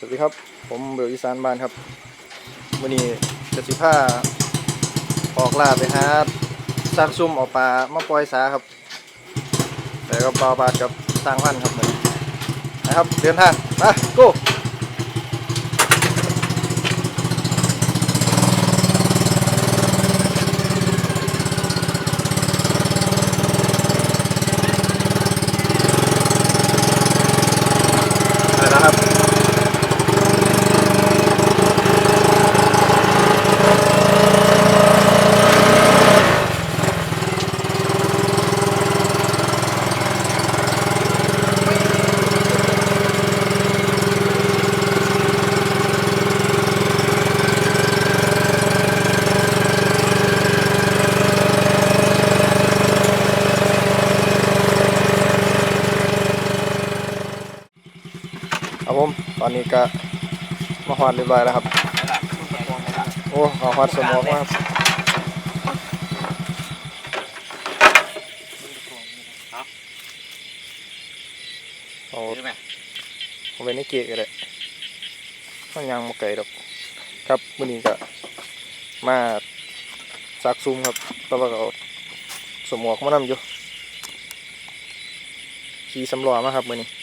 สวัสดีครับ ผมเบลอีสานบ้านครับวันนี้จะสิพาออกล่าไปหาซากซุ่มออกปลามาปล่อยสาครับแต่ก็ปลาบาดกับสร้างพันครับเหมือนนะครับ เดินทางมาโก้ ครับผมตอนนี้ก็มาหอดเรียบร้อยแล้วครับ โอ้เอาหอดสมองมากเอาซื้อไหมเอาไปในเกะก็ได้มันยังมาไก่ดอกครับวันนี้ก็มาซักซุ่มครับแล้วก็เอาสมวกมานำอยู่ขี่สำรอมาครับมื่อนี้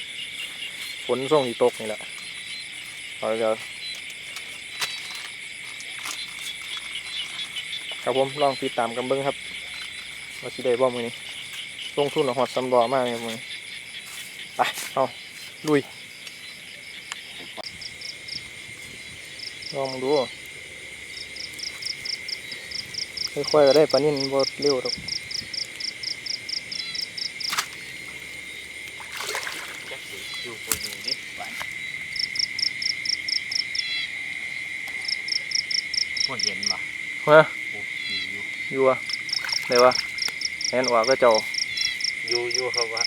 ฝนส่งที่ตกนี่แหละเราจะครับผมลองติดตามกันเบิ้งครับว่าสิได้บ่มือนี้ลงทุนเอหอดสำรอมากครับมือนี้ไปเอาลุยลองดูค่อยๆก็ได้ปลานิ่นบ่เร็วดอกสิอยู่คนอยู่นี่หวานพว กเย็นป่ะฮะโอ้อยู่อยู่อยู่วะไหนวะแหนออกก็เจ้าอยู่อยู่เขาว่า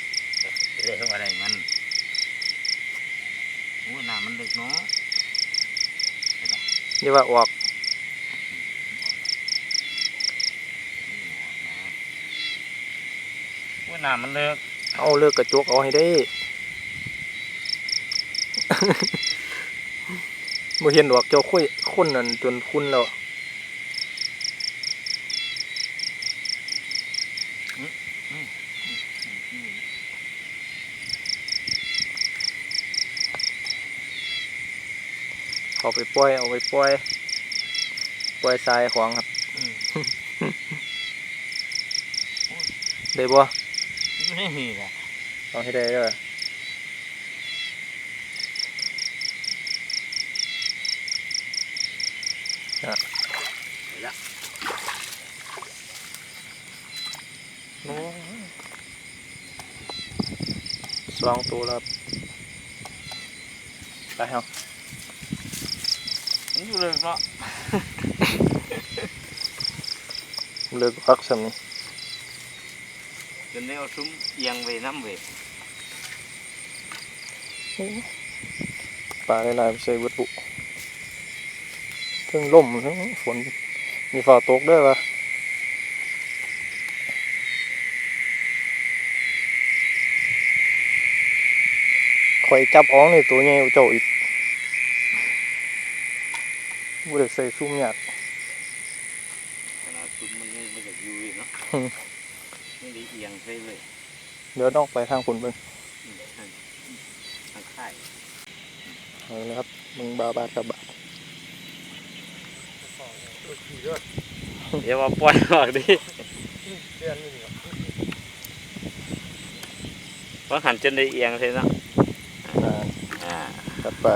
เรื่องอะไรมันโอ้น้ำมันลึกเนาะนี่ว่าออกว่าน้ำมันเลิก เอาเลิกกระจกเอาให้ได้บ่เห็นดอกเจ้าคุย คนนั่นจนคุณแล้วเอาไปปล่อย เอาไปปล่อย ปล่อยทรายของครับ ได้บ่ไม่มีละเอาให้ได้เด้อ โอ้ยสองตัวแล้วครับไปครับมันอยู่เลิกเนาะเลิกพักสำนี้จนได้เอาซุ้มเอียงไปน้ำเวปลาหลายๆไปใส่วัตถุทั้งล่มทั้งฝนมีฝ่าตกด้วยวะ ข่อยจับอ้องในตัวใหญ่กว่าเจ้าอีกบ่ได้ใส่ซุ่มยากขนาดซุ้มมันยังไม่จะอยู่เลยเนาะอืมไม่ได้เอียงไปเลยเดี๋ยวต้องไปทางฝนเบิ่งอืมทางทางค่ายเอาเลยครับมึงบาบาดกับบาดเดี๋ยวว่าปล่อยออกดิเพราะหันจนได้เอียงเลยเนาะอ่าอ่า จัดไป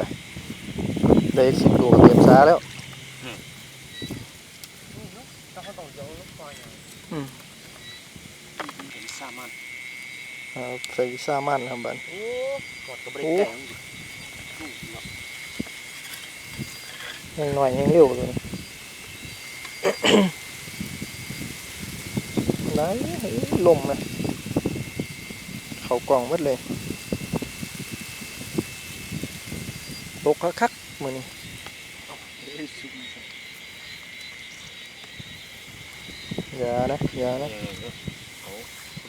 ได้อีกสิบตัวก็เต็มซาแล้วอืมสามารถเอาใส่วิซ่ามันครับบันโอ้กดกระเบรโอ้กแข็งยังหน่อยยังเร็วเลยไหนลมนะเขากล่องหมัดเลย ตกคักๆมือนี้อย่านะอย่านะเขา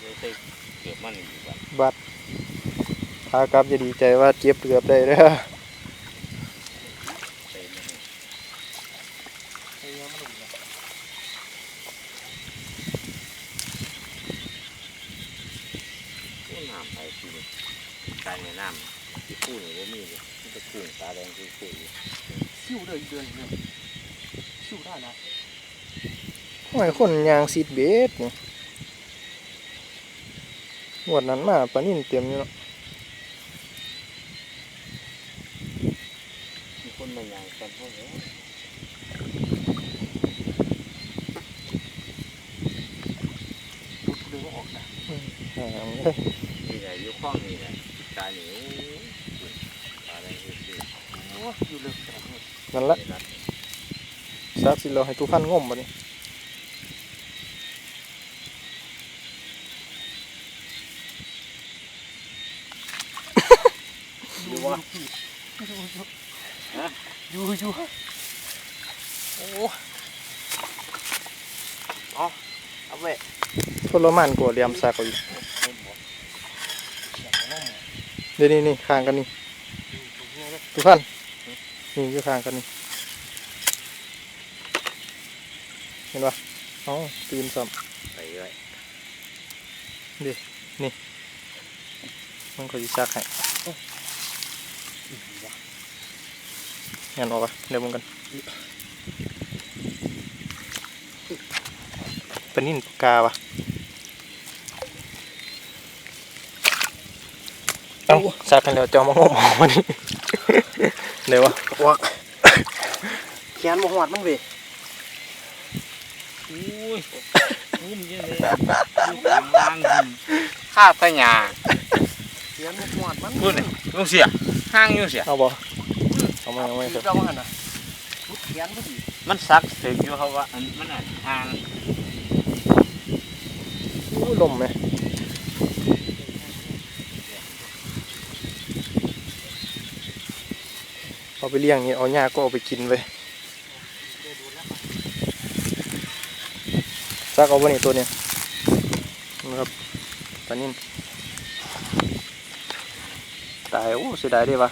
เลยใส่เกือบมันอยู่บ้านบัดพากลับจะดีใจว่าเจ็บเกือบได้เด้อ น้ำไปทีนี้ตายในน้ำที่คู่นี่ว่ามีเลยมันจะกุ้งตาแดงคือคู่อยู่ชิวเลยเดือนเนี่ยชิวได้นะทำไมคนยางซีดเบสนี่หวดนั้นมาปลานิ่นเต็มอยู่เนาะมีคนมายางกันเท่าไหร่เดือออกนะ หางเอ้ย นี่แหละอยุคข้องนี่แหละตาหนิวตาแดงคือคู่ โอยู่ลิกขนาดนี้นั่นละนี่นะซักสิเราให้ทุกพันงมบันี้อยู่วะอยู่อยู่อยู่อยู่โอ้เอาเอาไว้ทรมานกว่าเรียมซักอาอีกอยเดี๋ยวนี้นี่ข้างกันนี่ทุกพัน นี่อยู่ข้างกันนี่เห็นปะเอ๋อตื่นซ้ไปเลยำมันก็จะซักให้งานออกอะเดี๋ยวมึงกันเป็นนิ่นปากกาวะ เอ้าซักกันแล้วจะเอามางมเอาวันนี้เดี๋ยววะวักแขนบ่หอดมันเว้ยอุ้ยงุ้มเยอะเลยดูกลางล่างหุ่มข้าตะหยาแขนบ่หอดมันพูดเลยลุงเสียห้างอยู่เสียเอาบ่เอามาเอามาครับเจ้าหันน่ะพุดแขนพอดีมันซักถึงอยู่เขาว่าอันมันอะห่างอู้ลมไหม เอาไปเลี้ยงนี่เอาหญ้าก็เอาไปกินไปซักเอาไว้นี่ตัวเนี้ยนะครับปลานิ่มตายโอ้เสียดายเด้ปะ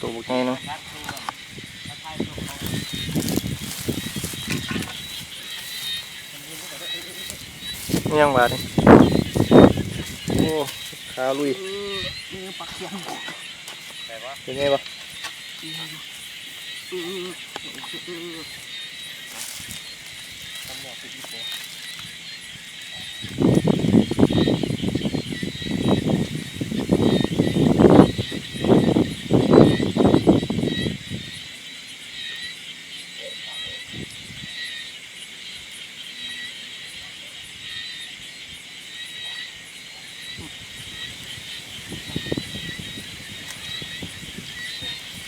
ตัวบุกไงเนาะนี่ยังบาดโอ้ขาลุยเปักแขนบ่แต่ว่าเป็นไงปะ เออเออเออทำหมอกติดอีกบ่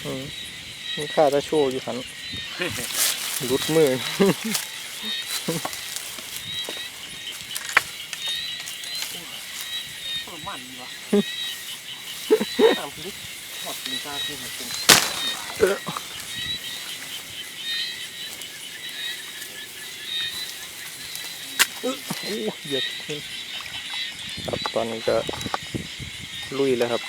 อืม มีค่าจะโชว์อยู่หันรุดมือเออมันวะตามคลิปหอดกินซาคือมันเป็นโอ้เหยียบขึ้นครับตอนนี้ก็ลุยแล้วครับ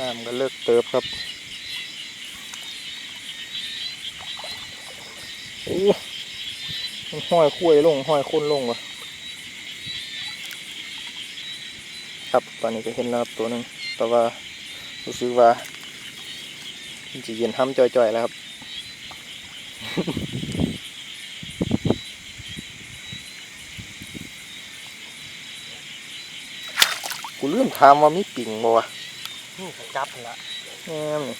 น้ำก็เลิกเติบครับโอ้มันห้อยคุ้ยลงห้อยคุ้นลงวะครับตอนนี้ก็เห็นแล้วครับตัวหนึ่งแต่ว่ารู้สึกว่าจะเย็นห้ำจ่อยๆแล้วครับกูลืมถามว่ามีปิ่งบ่วะ นี่ก็จับละแง่มนี่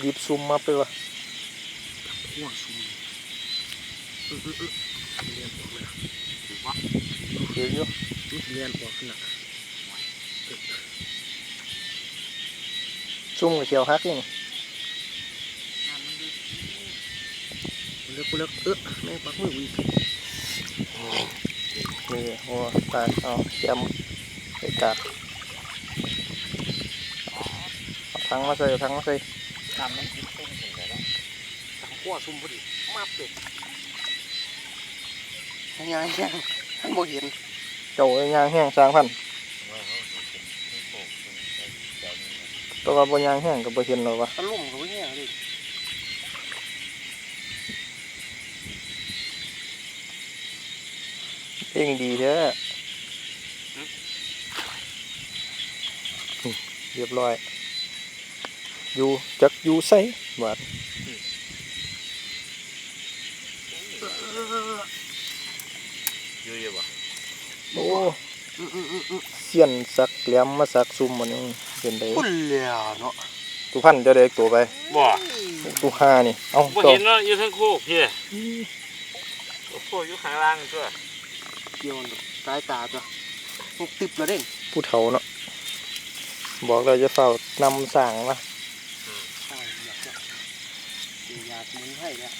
หยิบซุ่มมาไปวะหัวซูมเออเออเออเรียนออกเลยถือว่าเดี๋ยวอยู่เรียนออกขนาดซุ่มกับเขียวฮักนี่เลิกกูเลิกเออแม่งปักมือวีนี่โอ้ตายเอาแกม ไปกาดเอาทั้งมาใส่เอาทั้งมาใส่ตามมันคิดต้นถึงแล้วทางขั้วซุ่มพอดีมาเป็ดยังไงยังท่านบ่เห็นเจ้าไอ้ยางแห้งสร้างพันธุ์ว่าเขาเป็นโปกเป็นใจนี่แตัวาบ่ยางแห้งก็บ่เห็นหรอกวะตะลุ่มเขาเนี่ยเลยร่งดีแท้นี่ เรียบร้อย อยู่จักอยู่ใส่บาดอยู่อยู่บ่โอ้อืมอืมอืมอืมเสียนสักแหลมมาสักซุ่มมันนี่เป็นไดพุ่นแล้วเนาะตุพันเจะได้ตัวไปบ่ตุห้านี่ เอ้าบ่เจ้าเห็นเนาะอยู่ทั้งโคกพี่โอ้โหอยู่ข้างล่างตัวเกี่ยวสายตาตัวพวกติบแล้วเด้งผู้เฒ่าเนาะ บอกเราจะเฝ้านำสั่งมาใช่อยากจะกินยาสมุนไพรเนี่ย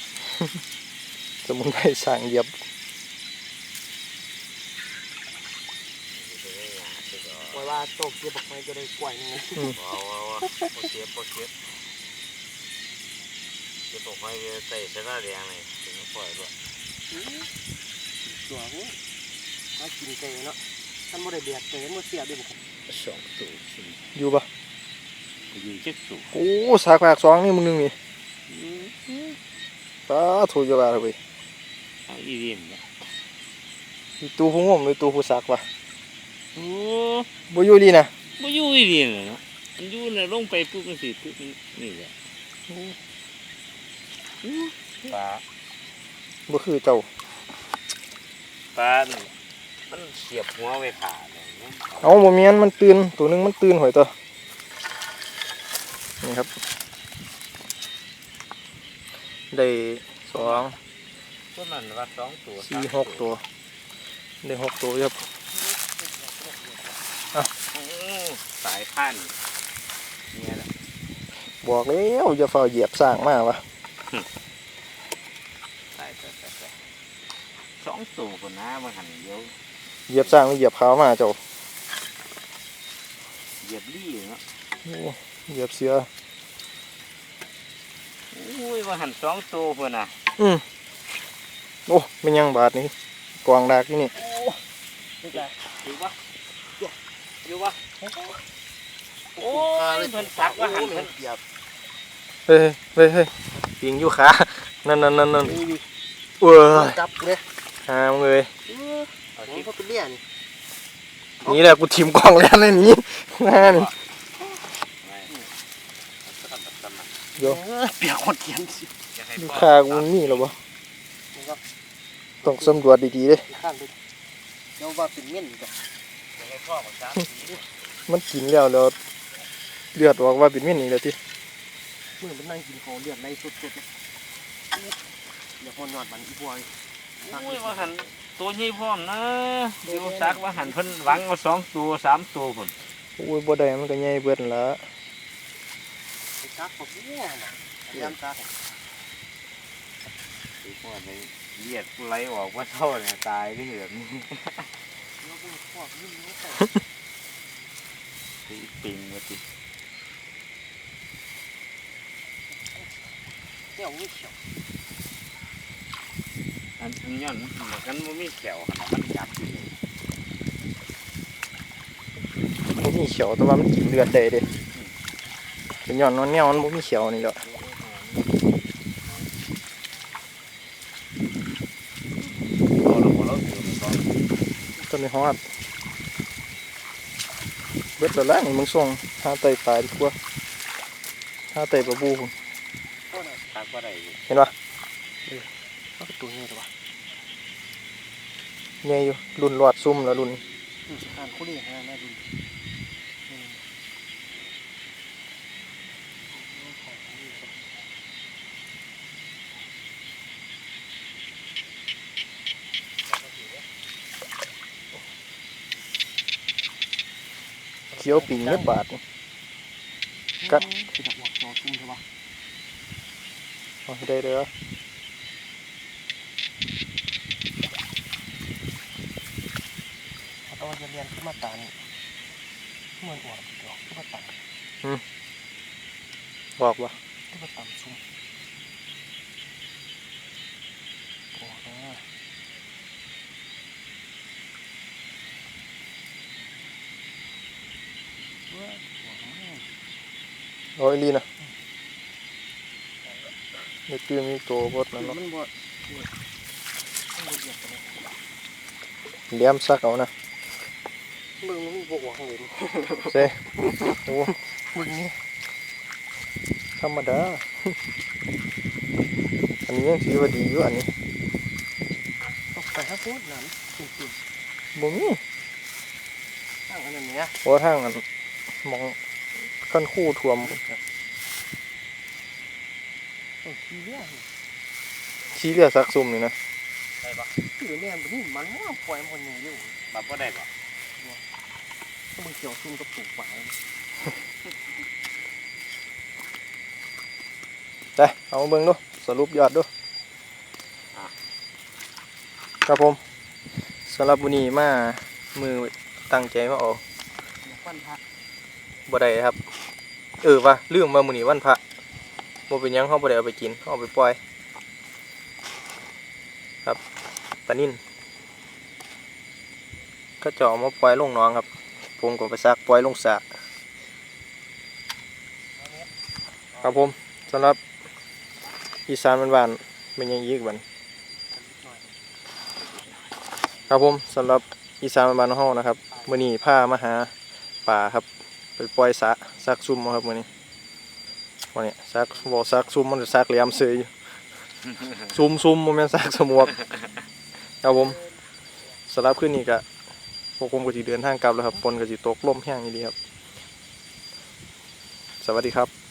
สมุนไพรสั่งเหยียบไว้ว่าโตกเกี่ยวบอกไม่จะได้กล้วยนึงว้าวว้าวว้าวโอเคโอเคจะตกไปใส่เสื้อแดงเลยถึงปล่อยด้วยตัวนี้ถ้ากินเตเนาะท่านไม่ได้เบียดเตมันเสียด้วยบุค สองตัวสี่อยู่ปะอยู่เจ็ดสูโอ้สากปากสองนี่มึงนึงนี่ป้าถูกจะบาเลยเอาอีเดียมเนี่ยอีตูผู้งมหรือตูผู้สักวะโอ้บ่อยู่ดีนะบ่อยู่อีเดียมเลยเนาะมันอยู่น่ะลงไปปุ๊บมันสิปุ๊บนี่แหละปลาบ่คือเจ้าปลามันเสียบหัวไว้ขาเลย เนี่ยเอาบ่แม่นมันตื่นตัวหนึงมันตื่นหอยตัวนี่ครับ ได้สองตัวนั้นว่าสองตัวสี่หกตัว ได้หกตัวครับโอ้สายพันธุ์เนี่ยแหละบอกแล้วอย่าเฝ้าเหยียบสร้างมาวะสายสายสายสายสองตัวคนนะมันหันเดียวเหยียบสร้างหรือเหยียบขาวมาเจ้า เหยียบลี่เนาะโอ้เหยียบเสือโอ้ยมันหันสองตัวคนน่ะ อืมโอ้เป็นยังบาทนี้กวางดากที่นี่นี่แหละอยู่ปะอยู่ปะโอ้ยเพิ่นสักว่าหันเพิ่นเกียบเฮ้ยเฮ้ยเฮ้ยปิงอยู่ขานั่นนั่นนั่นนั่นนี่ดิเว้ยจับเลยหามเลยเอาผมที่ก็เป็นเลี้ยนี่ นี่แหละกูทิมกล้องแล้วในนี้นั่นไม่ตัดตัดตัดตัดเดี๋ยวเปียกคนเขียนสิอยากให้ลูกพ่อค้ากูมันมีหรอวะนะครับต้องสำรวจดีๆเลยข้างไปเดี๋ยวว่าเป็นเม่นกันอยากให้พ่อมาสามสีดิมันกินแล้วแล้วเลือดออกว่าเป็นเม่นนี่แหละที่เมื่อมันนั่งกินของเลือดในสุดๆนะเดี๋ยวพอนอดมันอีบอยโอ้ยว่าหัน ตัวใหญ่พร้อมนะอยู่สักว่าหันเพิ่นหวังเอาสองตัวสามตัวพุ่นโอ้ยบ่ได้มันก็ใหญ่เบิดนั่นละไปจับผมเนี่ยนะพยายามจับไอ้พวกนี้เลียดไหลออกว่าเท่าเนี่ยตายได้แบบนี้แล้วก็พวกนี่มันก็ตีปิงมาติเที่ยววิ่งเขียว อันอันย้อนกันมันมีแขวขนาดมันจับอยู่มันมีเขียวแต่ว่ามันกินเลือดได้เด้เป็นย้อนนอนแนวมันบ่มีเขียวนี่แหละพอเราพอเราถือมันก็ต้นนี้ฮอดเบิดแล้วล่ะนี่มึงส่งหาไตปลาดีกว่าหาไตปลาบูพุ่น โอ้ย ตักว่าไรอยู่ เห็นปะ เอาตัวนี้ตัว ใหญ่อยู่รุ่นรอดซุ่มแล้วรุ่นอ่านคู่นี้ฮะน่าดูเขียวปิ่งเม็ดบาทนี่กัดคือดักหัวจอจุ่มใช่ปะเอาให้ได้เด้อ เอาตอนเรียนขึ้นมาตานี่เหมือนหัวเดียวขึ้นมาตาบอกว่าขึ้นมาตาซุ่มโอ้โหเอาอีหลีนะเด็กตื่นมีตัวบดนั่นเนาะมันบ่มันบ่เดียวกันเลยเลี้ยมซักเอานะ มึงมันมีบวกเลยเซ่โอ้มึงนี่ธรรมดา อันนี้ยังถือว่าดีอยู่อันนี้ต้องไปถ้าพูดนั้นจริงบ่มีๆตั้งอันนั้นเนี้ยเพราะทางนั้นมองขั้นคู่ท่วมต้องขี้เลี้ยงชี้เรียซักซุ่มนี่นะได้ปะขี้เลี้ยงแบบนี้มันว่าปล่อยมันอย่างอยู่บับก็ได้ปะ ถ้ามึงเกี่ยวซุ่มกับปลูกป่าไปเอามาเบิ่งดูสรุปยอดดูครับผมสำหรับวันนี้มามือตั้งใจมาเออกวันพระบ่ได้ครับ เออว่าลืมว่ามื้อนี้วันพระบ่เป็นหยังเฮาบ่ได้เอาไปกินเฮาเอาไปปล่อย ครับปลานิ่นก็จะเอามาปล่อยลงหน้องครับ ผมก็ไปซักปล่อยลงสระครับผมสำหรับอีสานบ้านๆเป็นยังอีกบัดนครับผมสำหรับอีสานบ้านๆเฮานะครับมื้อนี้ามาหาป่าครับไปปล่อยสระซักซุ่มครับมื้อนี้วันนี้ซักบ่ซักซุ่มมันจะซักเหลี่ยมเสยอยู่ซุ่มซุ่มบ่แม่นซักสมวกครับผมสำหรับคืนนี้ก็ วกผมก็จะเดินทางกลับแล้วครับฝนก็จะตกลมแห้งนี่ดีครับ สวัสดีครับ